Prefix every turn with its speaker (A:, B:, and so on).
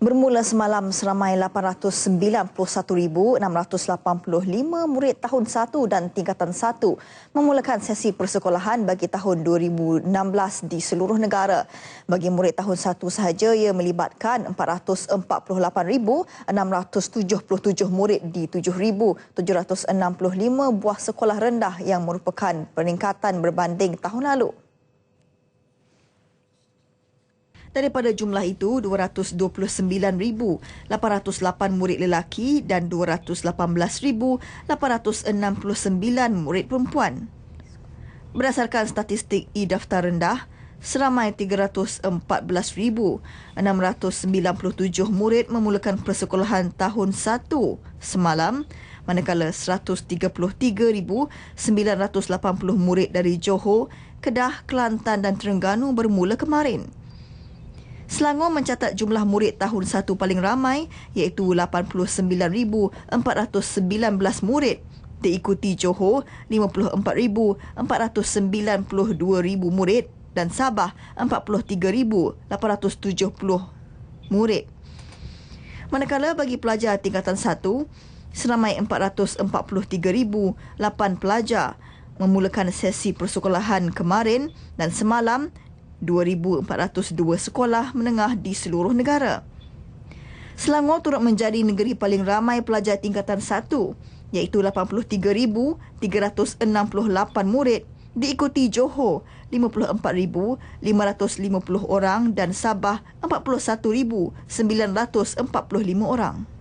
A: Bermula semalam seramai 891,685 murid tahun 1 dan tingkatan 1 memulakan sesi persekolahan bagi tahun 2016 di seluruh negara. Bagi murid tahun 1 sahaja ia melibatkan 448,677 murid di 7,765 buah sekolah rendah yang merupakan peningkatan berbanding tahun lalu. Daripada jumlah itu, 229,808 murid lelaki dan 218,869 murid perempuan. Berdasarkan statistik e-daftar rendah, seramai 314,697 murid memulakan persekolahan tahun 1 semalam manakala 133,980 murid dari Johor, Kedah, Kelantan dan Terengganu bermula kemarin. Selangor mencatat jumlah murid tahun 1 paling ramai iaitu 89,419 murid diikuti Johor 54,492 murid dan Sabah 43,870 murid. Manakala bagi pelajar tingkatan 1, seramai 443,008 pelajar memulakan sesi persekolahan kemarin dan semalam 2,402 sekolah menengah di seluruh negara. Selangor turut menjadi negeri paling ramai pelajar tingkatan 1 iaitu 83,368 murid diikuti Johor 54,550 orang dan Sabah 41,945 orang.